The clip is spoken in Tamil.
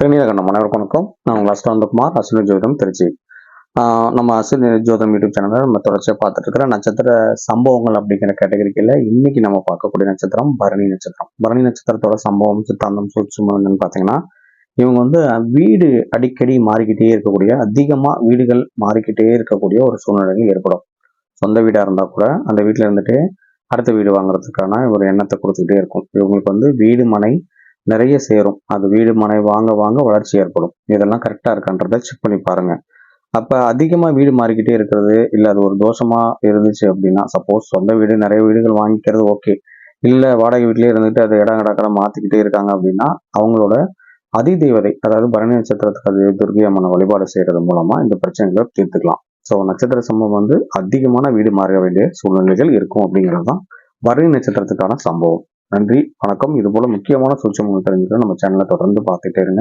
திருநீலகண்டம் அனைவருக்கும் வணக்கம். நான் உங்கள் அஸ்வந்தகுமார் அசுர ஜோதம் திருச்சி. நம்ம அசுர ஜோதம் யூடியூப் சேனலில் நம்ம தொடர்ச்சியாக பார்த்துட்டு இருக்கிற நட்சத்திர சம்பவங்கள் அப்படிங்கிற கேட்டகரிக்கில் இன்னைக்கு நம்ம பார்க்கக்கூடிய நட்சத்திரம் பரணி நட்சத்திரம். பரணி நட்சத்திரத்தோட சம்பவம் சித்தாந்தம் சூட்சுமம் என்னன்னு பார்த்தீங்கன்னா இவங்க வந்து வீடு அடிக்கடி மாறிக்கிட்டே இருக்கக்கூடிய அதிகமாக வீடுகள் மாறிக்கிட்டே இருக்கக்கூடிய ஒரு சூழ்நிலைகள் ஏற்படும். சொந்த வீடாக இருந்தால் கூட அந்த வீட்டில் இருந்துட்டு அடுத்த வீடு வாங்குறதுக்கான ஒரு எண்ணத்தை கொடுத்துக்கிட்டே இருக்கும். இவங்களுக்கு வந்து வீடு மனை நிறைய சேரும். அது வீடு மனை வாங்க வாங்க வளர்ச்சி ஏற்படும். இதெல்லாம் கரெக்டாக இருக்கான்றதை செக் பண்ணி பாருங்க. அப்போ அதிகமாக வீடு மாறிக்கிட்டே இருக்கிறது இல்லை அது ஒரு தோஷமாக இருந்துச்சு அப்படின்னா சப்போஸ் சொந்த வீடு நிறைய வீடுகள் வாங்கிக்கிறது ஓகே இல்லை வாடகை வீட்டிலே இருந்துட்டு அது இடம் கடக்கடை மாற்றிக்கிட்டே இருக்காங்க அப்படின்னா அவங்களோட அதிதேவதை அதாவது பரணி நட்சத்திரத்துக்கு அது துர்கை அம்மனை வழிபாடு செய்கிறது மூலமாக இந்த பிரச்சனைகளை தீர்த்துக்கலாம். ஸோ நட்சத்திர சம்பவம் வந்து அதிகமான வீடு மாற வேண்டிய சூழ்நிலைகள் இருக்கும் அப்படிங்கிறது தான் பரணி நட்சத்திரத்துக்கான சம்பவம். நன்றி வணக்கம். இது போல முக்கியமான சூட்சமங்கள் தெரிஞ்சுக்க நம்ம சேனலை தொடர்ந்து பார்த்துட்டே இருங்க.